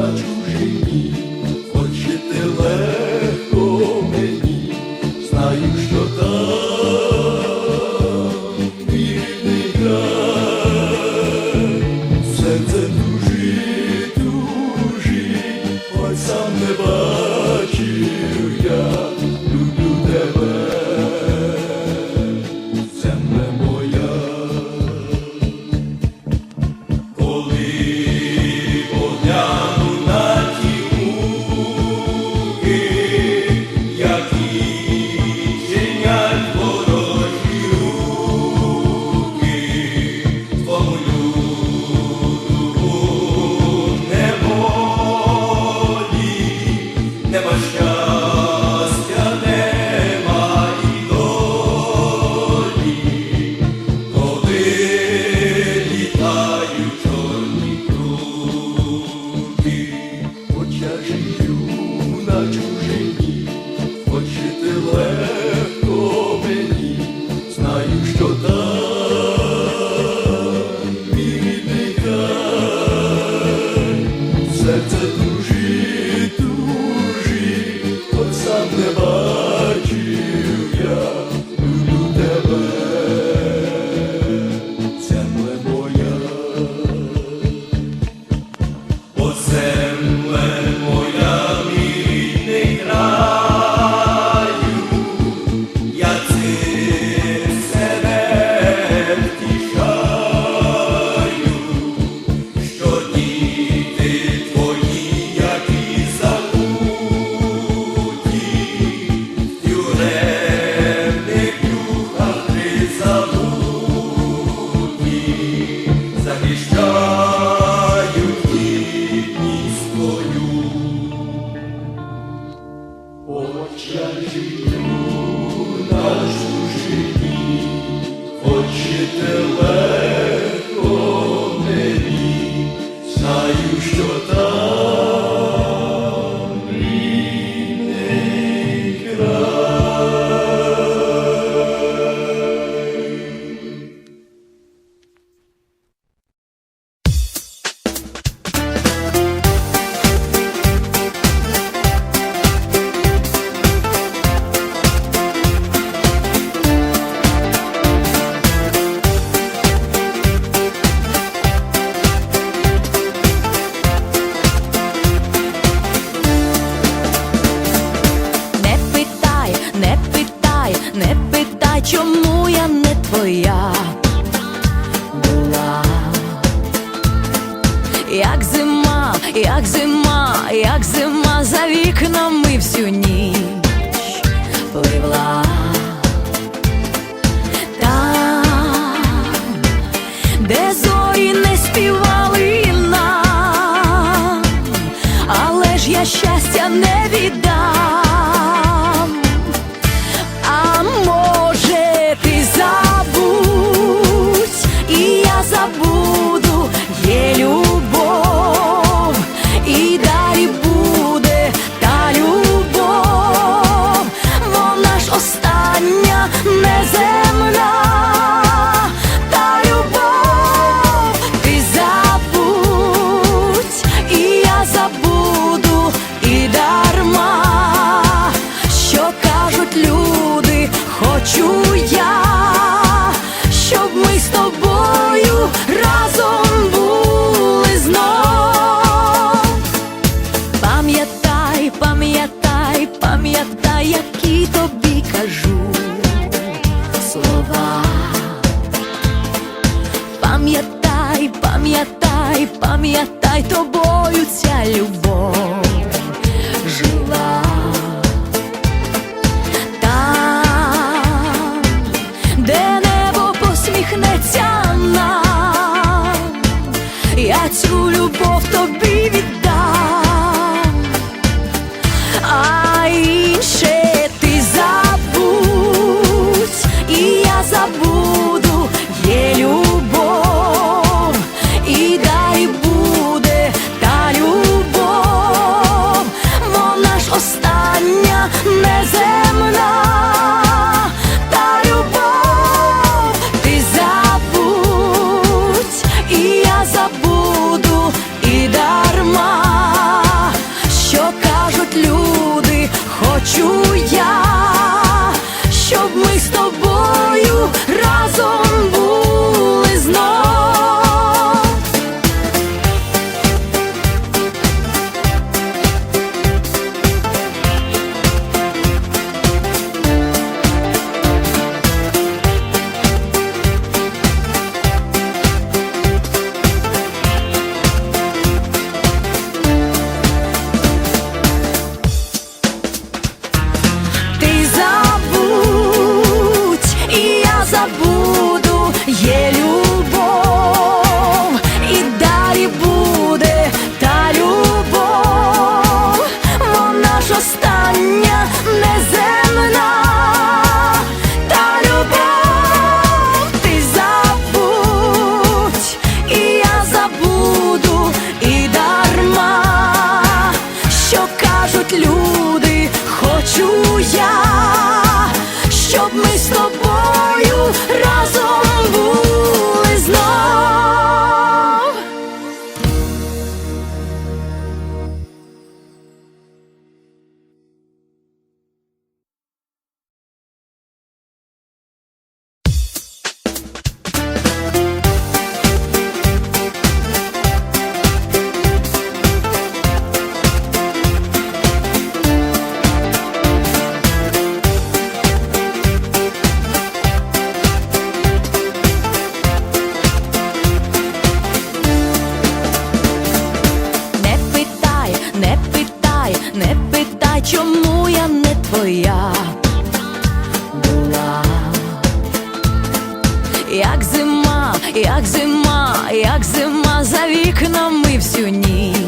на чужині, хоч і нелегко мені, знаю, що там мій рідний край, серце сам не. away. He's done. як зима, як зима, як зима за вікнами всю ніч пливла. Я щастя не віддам не питай, не питай, чому я не твоя була, як зима, як зима, як зима за вікнами всю ніч.